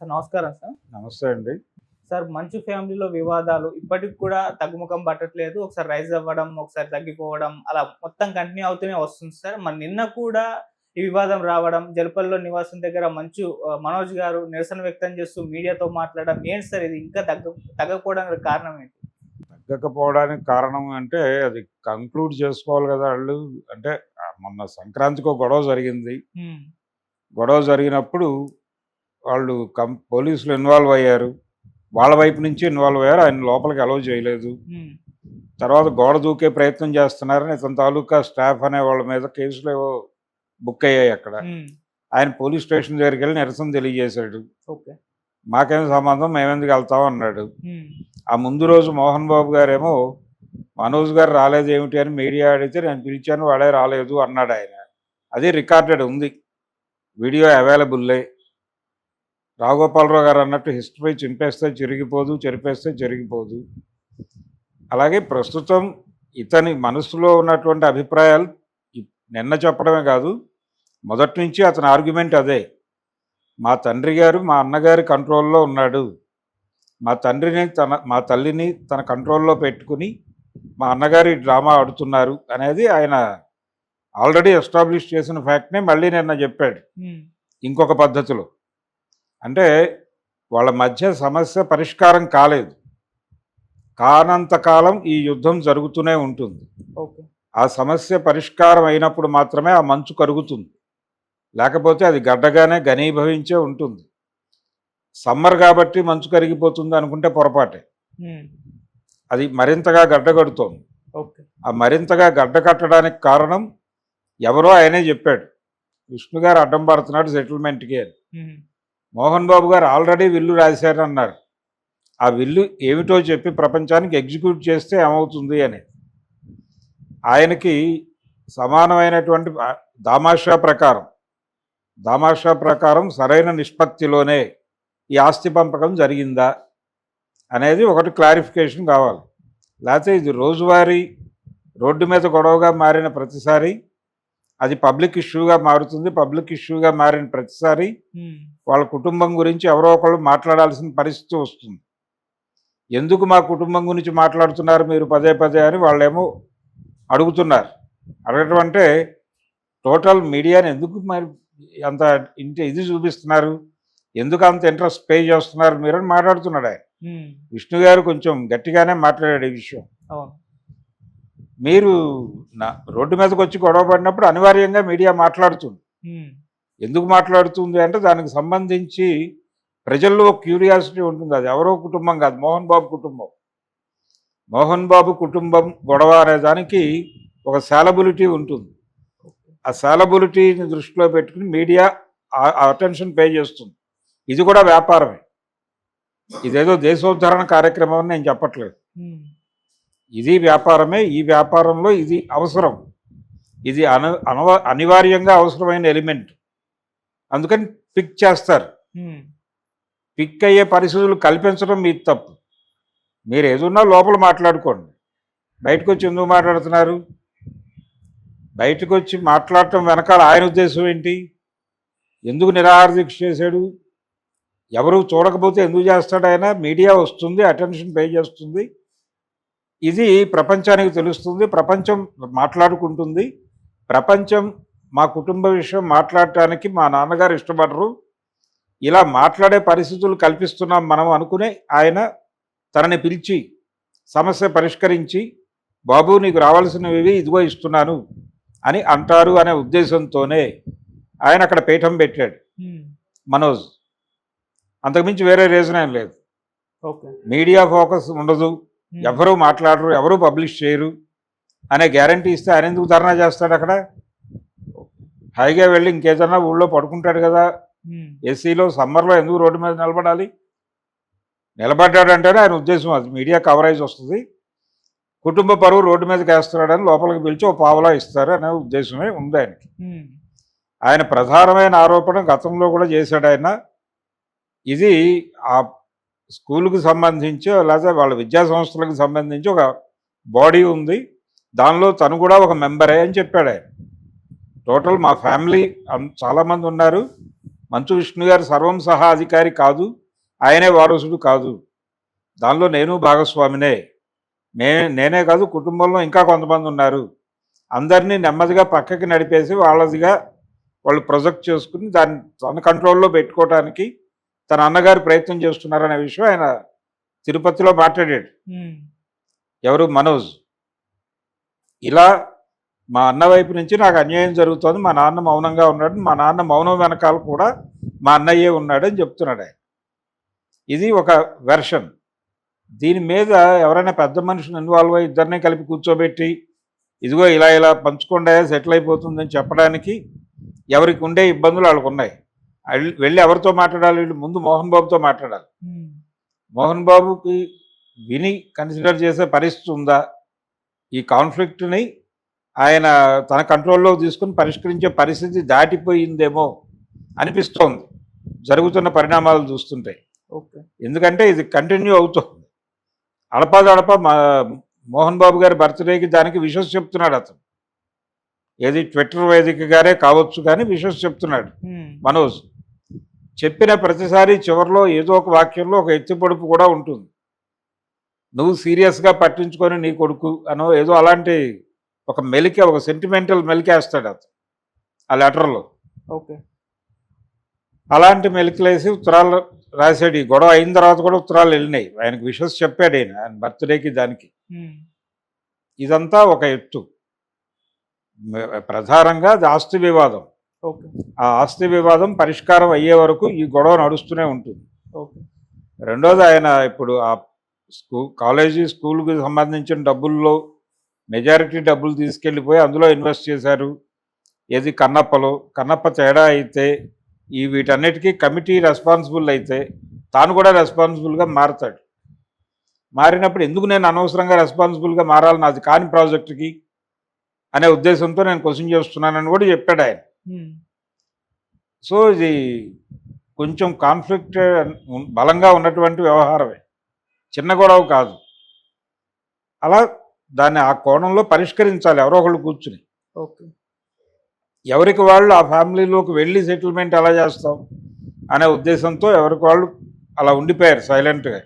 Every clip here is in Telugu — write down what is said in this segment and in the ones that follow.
సార్ నమస్కారం సార్. నమస్తే అండి. సార్ మంచు ఫ్యామిలీలో వివాదాలు ఇప్పటికి కూడా తగ్గుముఖం పట్టట్లేదు. ఒకసారి రైజ్ అవ్వడం ఒకసారి తగ్గిపోవడం అలా మొత్తం కంటిన్యూ అవుతూనే వస్తుంది సార్. మరి నిన్న కూడా ఈ వివాదం రావడం జలపల్లిలో నివాసం దగ్గర మంచు మనోజ్ గారు నిరసన వ్యక్తం చేస్తూ మీడియాతో మాట్లాడడం ఏంటి సార్ ఇది? ఇంకా తగ్గ తగ్గకపోవడానికి కారణం ఏంటి? తగ్గకపోవడానికి కారణం అంటే అది కంక్లూడ్ చేసుకోవాలి కదా వాళ్ళు అంటే మొన్న సంక్రాంతికి ఒక గొడవ జరిగింది. గొడవ జరిగినప్పుడు వాళ్ళు కం పోలీసులు ఇన్వాల్వ్ అయ్యారు. వాళ్ళ వైపు నుంచి ఇన్వాల్వ్ అయ్యారు. ఆయన లోపలికి అలౌ చేయలేదు. తర్వాత గోడ దూకే ప్రయత్నం చేస్తున్నారని ఇతని తాలూకా స్టాఫ్ అనే వాళ్ళ మీద కేసులు ఏవో బుక్ అయ్యాయి అక్కడ. ఆయన పోలీస్ స్టేషన్ దగ్గరికి వెళ్ళి నిరసన తెలియజేశాడు. ఓకే. మాకేం సంబంధం? మేమెందుకు వెళ్తాం? అన్నాడు. ఆ ముందు రోజు మోహన్ బాబు గారేమో మనోజ్ గారు రాలేదు ఏమిటి అని మీడియా అడిగితే నేను పిలిచాను వాడే రాలేదు అన్నాడు ఆయన. అది రికార్డెడ్ ఉంది. వీడియో అవైలబుల్లే. రాఘోపాలరావు గారు అన్నట్టు హిస్టరీ చింపేస్తే చిరిగిపోదు చెరిపేస్తే చెరిగిపోదు అలాగే ప్రస్తుతం ఇతని మనసులో ఉన్నటువంటి అభిప్రాయాలు నిన్న చెప్పడమే కాదు మొదటి నుంచి అతని ఆర్గ్యుమెంట్ అదే. మా తండ్రి గారు మా అన్నగారి కంట్రోల్లో ఉన్నాడు. మా తండ్రిని తన మా తల్లిని తన కంట్రోల్లో పెట్టుకుని మా అన్నగారి డ్రామా ఆడుతున్నారు అనేది ఆయన ఆల్రెడీ ఎస్టాబ్లిష్ చేసిన ఫ్యాక్ట్నే మళ్ళీ నిన్న చెప్పాడు. ఇంకొక పద్ధతిలో. అంటే వాళ్ళ మధ్య సమస్య పరిష్కారం కాలేదు. కానంత కాలం ఈ యుద్ధం జరుగుతూనే ఉంటుంది. ఆ సమస్య పరిష్కారం అయినప్పుడు మాత్రమే ఆ మంచు కరుగుతుంది. లేకపోతే అది గడ్డగానే ఘనీభవించే ఉంటుంది. సమ్మర్ కాబట్టి మంచు కరిగిపోతుంది అనుకుంటే పొరపాటే. అది మరింతగా గడ్డగడుతోంది ఓకే. ఆ మరింతగా గడ్డ కట్టడానికి కారణం ఎవరో ఆయనే చెప్పాడు. విష్ణు గారు అడ్డం పడుతున్నాడు సెటిల్మెంట్కి అని. మోహన్ బాబు గారు ఆల్రెడీ విల్లు రాశారు అన్నారు ఆ విల్లు ఏమిటో చెప్పి ప్రపంచానికి ఎగ్జిక్యూట్ చేస్తే ఏమవుతుంది అని ఆయనకి సమానమైనటువంటి దామాషా ప్రకారం దామాషా ప్రకారం సరైన నిష్పత్తిలోనే ఈ ఆస్తి పంపకం జరిగిందా అనేది ఒకటి క్లారిఫికేషన్ కావాలి. లేకపోతే ఇది రోజువారీ రోడ్డు మీద గొడవగా మారిన ప్రతిసారి అది పబ్లిక్ ఇష్యూగా మారుతుంది పబ్లిక్ ఇష్యూగా మారిన ప్రతిసారి వాళ్ళ కుటుంబం గురించి ఎవరో ఒకళ్ళు మాట్లాడాల్సిన పరిస్థితి వస్తుంది. ఎందుకు మా కుటుంబం గురించి మాట్లాడుతున్నారు మీరు పదే పదే అని వాళ్ళేమో అడుగుతున్నారు. అడగటం అంటే టోటల్ మీడియాని ఎందుకు మరి అంత ఇంటి ఇది చూపిస్తున్నారు? ఎందుకు అంత ఇంట్రెస్ట్ పే చేస్తున్నారు మీరు అని మాట్లాడుతున్నాడు ఆయన. విష్ణు గారు కొంచెం గట్టిగానే మాట్లాడాడు ఈ విషయం. మీరు నా రోడ్డు మీదకి వచ్చి గొడవ పడినప్పుడు అనివార్యంగా మీడియా మాట్లాడుతుంది. ఎందుకు మాట్లాడుతుంది అంటే దానికి సంబంధించి ప్రజల్లో క్యూరియాసిటీ ఉంటుంది. అది ఎవరో కుటుంబం కాదు మోహన్ బాబు కుటుంబం. మోహన్ బాబు కుటుంబం గొడవ అనే దానికి ఒక శాలబిలిటీ ఉంటుంది. ఆ శాలబిలిటీని దృష్టిలో పెట్టుకుని మీడియా అటెన్షన్ పే చేస్తుంది. ఇది కూడా వ్యాపారమే. ఇదేదో దేశోద్ధరణ కార్యక్రమం నేను చెప్పట్లేదు. ఇది వ్యాపారమే ఈ వ్యాపారంలో ఇది అవసరం. ఇది అన అనవ అనివార్యంగా అవసరమైన ఎలిమెంట్. అందుకని పిక్ చేస్తారు. పిక్ అయ్యే పరిస్థితులు కల్పించడం మీది తప్పు. మీరు ఏదున్నా లోపల మాట్లాడుకోండి. బయటకు వచ్చి ఎందుకు మాట్లాడుతున్నారు? బయటకు వచ్చి మాట్లాడటం వెనకాల ఆయన ఉద్దేశం ఏంటి? ఎందుకు నిరాహార దీక్ష చేశాడు? ఎవరు చూడకపోతే ఎందుకు చేస్తాడు ఆయన? మీడియా వస్తుంది అటెన్షన్ పే చేస్తుంది. ఇది ప్రపంచానికి తెలుస్తుంది ప్రపంచం మాట్లాడుకుంటుంది. ప్రపంచం మా కుటుంబ విషయం మాట్లాడటానికి మా నాన్నగారు ఇష్టపడరు. ఇలా మాట్లాడే పరిస్థితులు కల్పిస్తున్నాం మనం అనుకునే ఆయన తనని పిలిచి సమస్య పరిష్కరించి బాబు నీకు రావాల్సినవి ఇదిగో ఇస్తున్నాను అని అంటారు అనే ఉద్దేశంతోనే ఆయన అక్కడ పీఠం పెట్టాడు. మనోజ్ అంతకుమించి వేరే రీజన్ ఏం లేదు. మీడియా ఫోకస్ ఉండదు. ఎవరు మాట్లాడరు ఎవరు పబ్లిష్ చేయరు. అనే గ్యారంటీ ఇస్తే ఆయన ఎందుకు ధర్నా చేస్తాడు అక్కడ? హాయిగా వెళ్ళి ఇంకేదన్నా ఊళ్ళో పడుకుంటాడు కదా. ఏసీలో సమ్మర్లో ఎందుకు రోడ్డు మీద నిలబడాలి? నిలబడ్డాడంటేనే ఆయన ఉద్దేశం అది. మీడియా కవరేజ్ వస్తుంది. కుటుంబ పరువు రోడ్డు మీదకి వేస్తున్నాడని లోపలికి పిలిచి ఓ పావలా ఇస్తారు అనే ఉద్దేశమే ఉంది ఆయనకి. ఆయన ప్రధానమైన ఆరోపణ గతంలో కూడా చేశాడు ఆయన. ఇది ఆ స్కూల్కి సంబంధించి లేదా వాళ్ళ విద్యా సంస్థలకు సంబంధించి ఒక బాడీ ఉంది. దానిలో తను కూడా ఒక మెంబరే అని చెప్పాడు ఆయన. టోటల్ మా ఫ్యామిలీ చాలామంది ఉన్నారు. మంచు విష్ణు గారు సర్వం సహా అధికారి కాదు. ఆయనే వారసుడు కాదు. దానిలో నేను భాగస్వామినే. నే నేనే కాదు కుటుంబంలో ఇంకా కొంతమంది ఉన్నారు. అందరినీ నెమ్మదిగా పక్కకి నడిపేసి వాళ్ళదిగా వాళ్ళు ప్రొజెక్ట్ చేసుకుని దాన్ని తన కంట్రోల్లో పెట్టుకోవడానికి తన అన్నగారు ప్రయత్నం చేస్తున్నారనే విషయం ఆయన తిరుపతిలో మాట్లాడాడు. ఎవరు? మనోజ్. ఇలా మా అన్న వైపు నుంచి నాకు అన్యాయం జరుగుతోంది. మా నాన్న మౌనంగా ఉన్నాడు. మా నాన్న మౌనం వెనకాల కూడా మా అన్నయ్యే ఉన్నాడు అని చెప్తున్నాడు ఆయన. ఇది ఒక వెర్షన్. దీని మీద ఎవరైనా పెద్ద మనుషులు ఇన్వాల్వ్ అయ్యి ఇద్దరిని కలిపి కూర్చోబెట్టి ఇదిగో ఇలా ఇలా పంచుకుండా సెటిల్ అయిపోతుందని చెప్పడానికి ఎవరికి ఉండే ఇబ్బందులు వాళ్ళకు ఉన్నాయి. వెళ్ళి ఎవరితో మాట్లాడాలి? వీళ్ళు ముందు మోహన్ బాబుతో మాట్లాడాలి. మోహన్ బాబుకి విని కన్సిడర్ చేసే పరిస్థితి ఉందా? ఈ కాన్ఫ్లిక్ట్ని ఆయన తన కంట్రోల్లో తీసుకుని పరిష్కరించే పరిస్థితి దాటిపోయిందేమో అనిపిస్తోంది. జరుగుతున్న పరిణామాలు చూస్తుంటే. ఓకే. ఎందుకంటే ఇది కంటిన్యూ అవుతుంది. అడపాదడప మా మోహన్ బాబు గారి బర్త్డేకి దానికి విషస్ చెప్తున్నాడు అతను. ఏది ట్విట్టర్ వేదికగానే కావచ్చు కానీ విషస్ చెప్తున్నాడు మనోజ్. చెప్పిన ప్రతిసారి చివరిలో ఏదో ఒక వాక్యంలో ఒక ఎత్తిపొడుపు కూడా ఉంటుంది. నువ్వు సీరియస్గా పట్టించుకొని నీ కొడుకు అనో ఏదో అలాంటి ఒక మెలిక ఒక సెంటిమెంటల్ మెలికేస్తాడు అతను ఆ లెటర్లో. ఓకే. అలాంటి మెలికలేసి ఉత్తరాలు రాశాడు. ఈ గొడవ అయిన తర్వాత కూడా ఉత్తరాలు వెళ్ళినాయి. ఆయనకు విషస్ చెప్పాడు ఆయన ఆయన బర్త్డేకి దానికి. ఇదంతా ఒక ఎత్తు. ప్రధానంగా అది ఆస్తి వివాదం. ఓకే. ఆ ఆస్తి వివాదం పరిష్కారం అయ్యే వరకు ఈ గొడవ నడుస్తూనే ఉంటుంది. రెండోది ఆయన ఇప్పుడు ఆ స్కూ కాలేజీ స్కూల్కి సంబంధించిన డబ్బుల్లో మెజారిటీ డబ్బులు తీసుకెళ్ళిపోయి అందులో ఇన్వెస్ట్ చేశారు. ఏది కన్నప్పలో కన్నప్ప తేడా అయితే ఈ వీటన్నిటికీ కమిటీ రెస్పాన్సిబుల్ అయితే తాను కూడా రెస్పాన్సిబుల్గా మారతాడు. మారినప్పుడు ఎందుకు నేను అనవసరంగా రెస్పాన్సిబుల్గా మారాలి? నాది కాని ప్రాజెక్టుకి అనే ఉద్దేశంతో నేను క్వశ్చన్ చేస్తున్నానని కూడా చెప్పాడు ఆయన. సో ఇది కొంచెం కాన్ఫ్లిక్ట్ బలంగా ఉన్నటువంటి వ్యవహారమే. చిన్న గొడవ కాదు. అలా దాన్ని ఆ కోణంలో పరిష్కరించాలి. ఎవరో ఒకళ్ళు కూర్చుని. ఓకే. ఎవరికి వాళ్ళు ఆ ఫ్యామిలీలోకి వెళ్ళి సెటిల్మెంట్ ఎలా చేస్తాం అనే ఉద్దేశంతో ఎవరికి వాళ్ళు అలా ఉండిపోయారు సైలెంట్గా.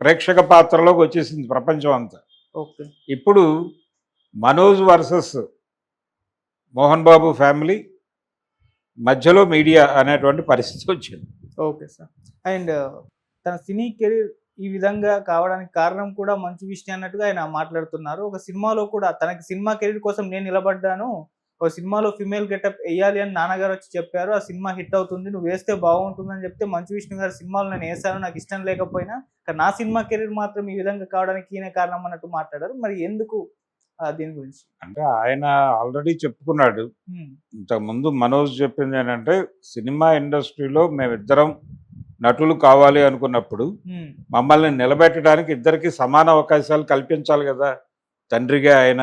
ప్రేక్షక పాత్రలోకి వచ్చేసింది ప్రపంచం అంతా. ఇప్పుడు మనోజ్ వర్సెస్ మోహన్ బాబు ఫ్యామిలీ మధ్యలో మీడియా అనేటువంటి పరిస్థితి వచ్చింది. Okay sir. అండ్ తన సినీ కెరీర్ ఈ విధంగా కావడానికి కారణం కూడా మంచు విష్ణు అన్నట్టుగా ఆయన మాట్లాడుతున్నారు. ఒక సినిమాలో కూడా తనకి సినిమా కెరీర్ కోసం నేను నిలబడ్డాను. ఒక సినిమాలో ఫిమేల్ గెటప్ వేయాలి అని నాన్నగారు వచ్చి చెప్పారు. ఆ సినిమా హిట్ అవుతుంది. నువ్వు వేస్తే బాగుంటుందని చెప్తే మంచు విష్ణు గారి సినిమాలు నేను వేసాను నాకు ఇష్టం లేకపోయినా కానీ నా సినిమా కెరీర్ మాత్రం ఈ విధంగా కావడానికి ఈయన కారణం అన్నట్టు మాట్లాడారు. మరి ఎందుకు దీని గురించి? అంటే ఆయన ఆల్రెడీ చెప్పుకున్నాడు. ఉమ్, ఇంతకుముందు మనోజ్ చెప్పింది ఏంటంటే సినిమా ఇండస్ట్రీలో మేమిద్దరం నటులు కావాలి అనుకున్నప్పుడు మమ్మల్ని నిలబెట్టడానికి ఇద్దరికి సమాన అవకాశాలు కల్పించాలి కదా తండ్రిగా ఆయన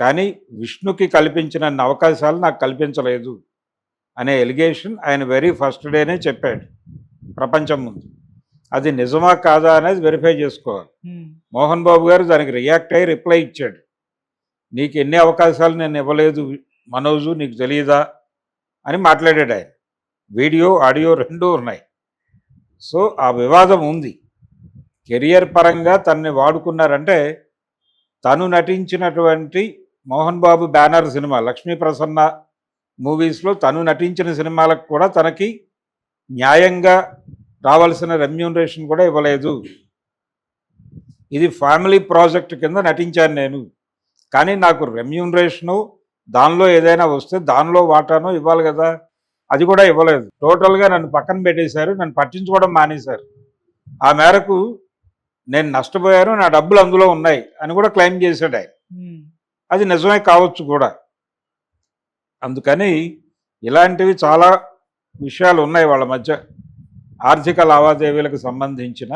కానీ విష్ణుకి కల్పించిన అవకాశాలు నాకు కల్పించలేదు అనే ఎలిగేషన్ ఆయన వెరీ ఫస్ట్ డేనే చెప్పాడు ప్రపంచం ముందు. అది నిజమా కాదా అనేది వెరిఫై చేసుకోవాలి. మోహన్ బాబు గారు దానికి రియాక్ట్ అయ్యి రిప్లై ఇచ్చాడు. నీకు ఎన్ని అవకాశాలు నేను ఇవ్వలేదు మనోజు నీకు తెలియదా అని మాట్లాడాడు ఆయన. వీడియో ఆడియో రెండూ ఉన్నాయి. సో ఆ వివాదం ఉంది. కెరియర్ పరంగా తనని వాడుకున్నారంటే తను నటించినటువంటి మోహన్ బాబు బ్యానర్ సినిమా లక్ష్మీ ప్రసన్న మూవీస్లో తను నటించిన సినిమాలకు కూడా తనకి న్యాయంగా రావాల్సిన రెమ్యూనరేషన్ కూడా ఇవ్వలేదు. ఇది ఫ్యామిలీ ప్రాజెక్ట్ కింద నటించాను నేను. కానీ నాకు రెమ్యూనరేషను దానిలో ఏదైనా వస్తే దానిలో వాటాను ఇవ్వాలి కదా. అది కూడా ఇవ్వలేదు. టోటల్గా నన్ను పక్కన పెట్టేశారు నన్ను పట్టించుకోవడం మానేశారు. ఆ మేరకు నేను నష్టపోయాను నా డబ్బులు అందులో ఉన్నాయి అని కూడా క్లెయిమ్ చేశాడు ఆయన. అది నిజమే కావచ్చు కూడా. అందుకని ఇలాంటివి చాలా విషయాలు ఉన్నాయి వాళ్ళ మధ్య. ఆర్థిక లావాదేవీలకు సంబంధించిన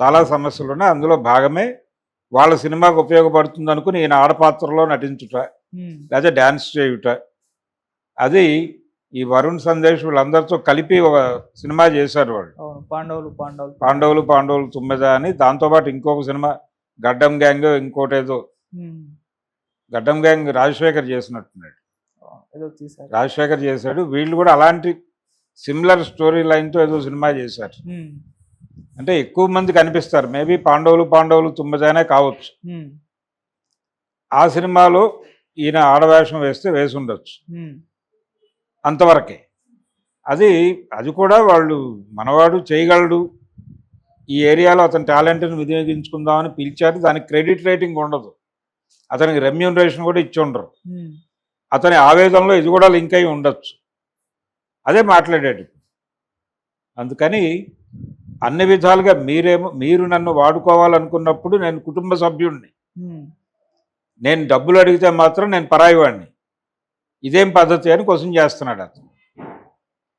చాలా సమస్యలు ఉన్నాయి. అందులో భాగమే వాళ్ళ సినిమాకు ఉపయోగపడుతుంది అనుకుని ఈయన ఆడపాత్రలో నటించుట లేదా డ్యాన్స్ చేయుట. అది ఈ వరుణ్ సందేశ్ వీళ్ళందరితో కలిపి ఒక సినిమా చేశారు వాళ్ళు. పాండవులు పాండవులు. పాండవులు పాండవులు తుమ్మెద అని. దాంతోపాటు ఇంకొక సినిమా గడ్డం గ్యాంగ్ ఇంకోటి ఏదో ఉమ్, గడ్డం గ్యాంగ్ రాజశేఖర్ చేసినట్టున్నాడు. రాజశేఖర్ చేశాడు. వీళ్ళు కూడా అలాంటి సిమిలర్ స్టోరీ లైన్తో ఏదో సినిమా చేశారు. అంటే ఎక్కువ మంది కనిపిస్తారు మేబీ పాండవులు పాండవులు తుమ్మజానే కావచ్చు. ఆ సినిమాలో ఈయన ఆడవేషం వేస్తే వేసి ఉండొచ్చు అంతవరకే. అది అది కూడా వాళ్ళు మనవాడు చేయగలడు. ఈ ఏరియాలో అతని టాలెంట్ని వినియోగించుకుందామని పిలిచారు. దానికి క్రెడిట్ రేటింగ్ ఉండదు. అతనికి రెమ్యూనరేషన్ కూడా ఇచ్చి ఉండరు. అతని ఆవేదనలో ఇది కూడా లింక్ అయి ఉండొచ్చు. అదే మాట్లాడాడు అందుకని అన్ని విధాలుగా మీరేమో మీరు నన్ను వాడుకోవాలనుకున్నప్పుడు నేను కుటుంబ సభ్యుడిని నేను డబ్బులు అడిగితే మాత్రం నేను పరాయి వాడిని. ఇదేం పద్ధతి అని క్వశ్చన్ చేస్తున్నాడు అతను.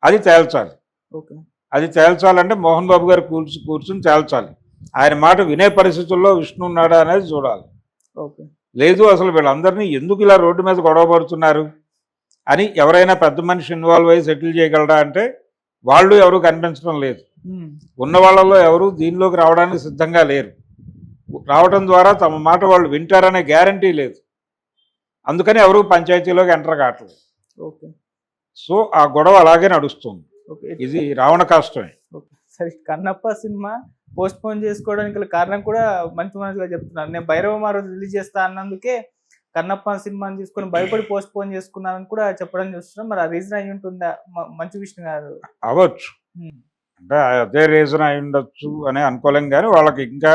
అది తేల్చాలి. ఓకే. అది తేల్చాలంటే మోహన్ బాబు గారు కూర్చు కూర్చుని తేల్చాలి. ఆయన మాట వినే పరిస్థితుల్లో విష్ణు ఉన్నాడా అనేది చూడాలి. ఓకే. లేదు అసలు వీళ్ళందరినీ ఎందుకు ఇలా రోడ్డు మీద గొడవ పడుతున్నారు? అని ఎవరైనా పెద్ద మనిషి ఇన్వాల్వ్ అయ్యి సెటిల్ చేయగలరా అంటే వాళ్ళు ఎవరు కనిపించడం లేదు. ఉన్న వాళ్ళలో ఎవరు దీనిలోకి రావడానికి సిద్ధంగా లేరు. రావడం ద్వారా తమ మాట వాళ్ళు వింటారనే గ్యారంటీ లేదు. అందుకని ఎవరు పంచాయతీలోకి ఎంటర్ కావట్లేదు. ఓకే. సో ఆ గొడవ అలాగే నడుస్తుంది. ఓకే. ఇది రావణ కష్టమే. సరే కన్నప్ప సినిమా పోస్ట్ పోన్ చేసుకోవడానికి కారణం కూడా మంచి మనసుగా చెప్తున్నాను. నేను భైరవ మారు రిలీజ్ చేస్తా అన్నందుకే కన్నప్ప సినిమాని తీసుకొని భయపడి పోస్ట్ పోన్ చేసుకున్నానని కూడా చెప్పడం చూస్తున్నాం. మరి ఆ రీజన్ అయి ఉంటుందా? మంచి విష్ణు గారు? అవ్వచ్చు. అంటే అదే రీజన్ అయి ఉండొచ్చు అని అనుకోలేం కానీ వాళ్ళకి ఇంకా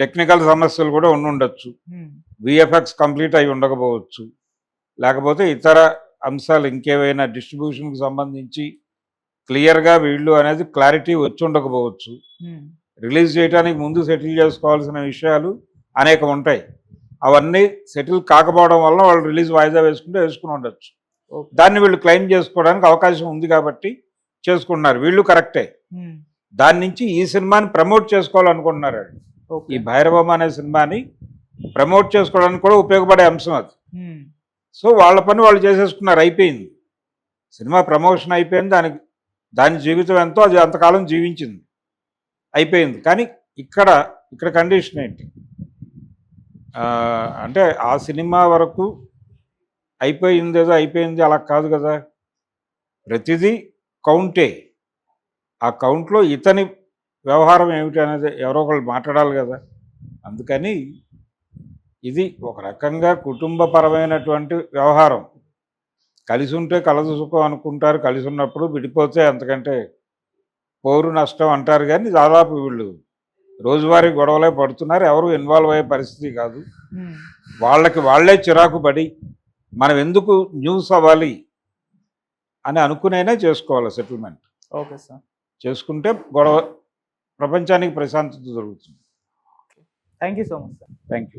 టెక్నికల్ సమస్యలు కూడా ఉండి ఉండొచ్చు. ఉమ్, విఎఫ్ఎక్స్ కంప్లీట్ అయి ఉండకపోవచ్చు. లేకపోతే ఇతర అంశాలు ఇంకేవైనా డిస్ట్రిబ్యూషన్కి సంబంధించి క్లియర్గా వీళ్ళు అనేది క్లారిటీ వచ్చి ఉండకపోవచ్చు. రిలీజ్ చేయడానికి ముందు సెటిల్ చేసుకోవాల్సిన విషయాలు అనేకం ఉంటాయి. అవన్నీ సెటిల్ కాకపోవడం వల్ల వాళ్ళు రిలీజ్ వాయిదా వేసుకుంటే వేసుకుని ఉండొచ్చు. దాన్ని వీళ్ళు క్లెయిమ్ చేసుకోవడానికి అవకాశం ఉంది కాబట్టి చేసుకుంటున్నారు. వీళ్ళు కరెక్టే. దాని నుంచి ఈ సినిమాని ప్రమోట్ చేసుకోవాలనుకుంటున్నారు. ఈ భైరవం అనే సినిమాని ప్రమోట్ చేసుకోవడానికి కూడా ఉపయోగపడే అంశం అది. ఉమ్, సో వాళ్ళ పని వాళ్ళు చేసేసుకున్నారు అయిపోయింది. సినిమా ప్రమోషన్ అయిపోయింది దానికి దాని జీవితం ఎంతో అది అంతకాలం జీవించింది. అయిపోయింది. కానీ ఇక్కడ ఇక్కడ కండిషన్ ఏంటి? అంటే ఆ సినిమా వరకు అయిపోయింది ఏదో అయిపోయింది అలా కాదు కదా. ప్రతిదీ కౌంటే. ఆ కౌంట్లో ఇతని వ్యవహారం ఏమిటి అనేది ఎవరో ఒకళ్ళు మాట్లాడాలి కదా. అందుకని ఇది ఒక రకంగా కుటుంబపరమైనటువంటి వ్యవహారం. కలిసి ఉంటే కలదు సుఖం అనుకుంటారు కలిసి ఉన్నప్పుడు విడిపోతే అంతకంటే పౌరు నష్టం అంటారు కానీ దాదాపు వీళ్ళు రోజువారీ గొడవలే పడుతున్నారు. ఎవరు ఇన్వాల్వ్ అయ్యే పరిస్థితి కాదు. వాళ్ళకి వాళ్ళే చిరాకు పడి మనం ఎందుకు న్యూస్ అవ్వాలి అని అనుకునేనే చేసుకోవాలి సెటిల్మెంట్. Okay sir. చేసుకుంటే గొడవ ప్రపంచానికి ప్రశాంతత దొరుకుతుంది thank you so much sir thank you